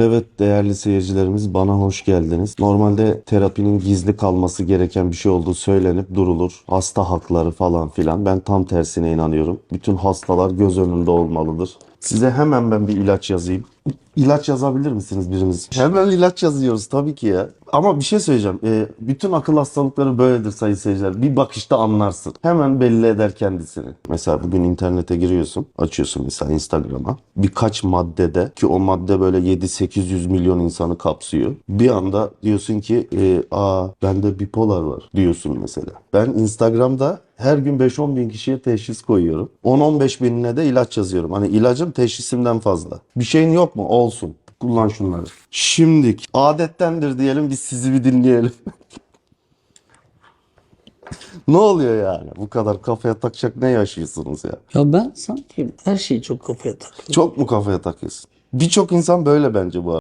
Evet değerli seyircilerimiz bana hoş geldiniz. Normalde terapinin gizli kalması gereken bir şey olduğu söylenip durulur. Hasta hakları falan filan. Ben tam tersine inanıyorum. Bütün hastalar göz önünde olmalıdır. Size hemen ben bir ilaç yazayım. İlaç yazabilir misiniz biriniz? Hemen ilaç yazıyoruz tabii ki ya. Ama bir şey söyleyeceğim. Ee, bütün akıl hastalıkları böyledir sayın seyirciler. Bir bakışta anlarsın. Hemen belli eder kendisini. Mesela bugün internete giriyorsun. Açıyorsun mesela Instagram'a. Birkaç maddede ki o madde böyle 7-800 milyon insanı kapsıyor. Bir anda diyorsun ki e, aa bende bipolar var diyorsun mesela. Ben Instagram'da her gün 5-10 bin kişiye teşhis koyuyorum. 10-15 binine de ilaç yazıyorum. Hani ilacım teşhisimden fazla. Bir şeyin yok mu? Olsun. Kullan şunları. Şimdi adettendir diyelim biz sizi bir dinleyelim. ne oluyor yani? Bu kadar kafaya takacak ne yaşıyorsunuz ya? Ya ben sanki her şeyi çok kafaya takıyorum. Çok mu kafaya takıyorsun? Birçok insan böyle bence bu arada.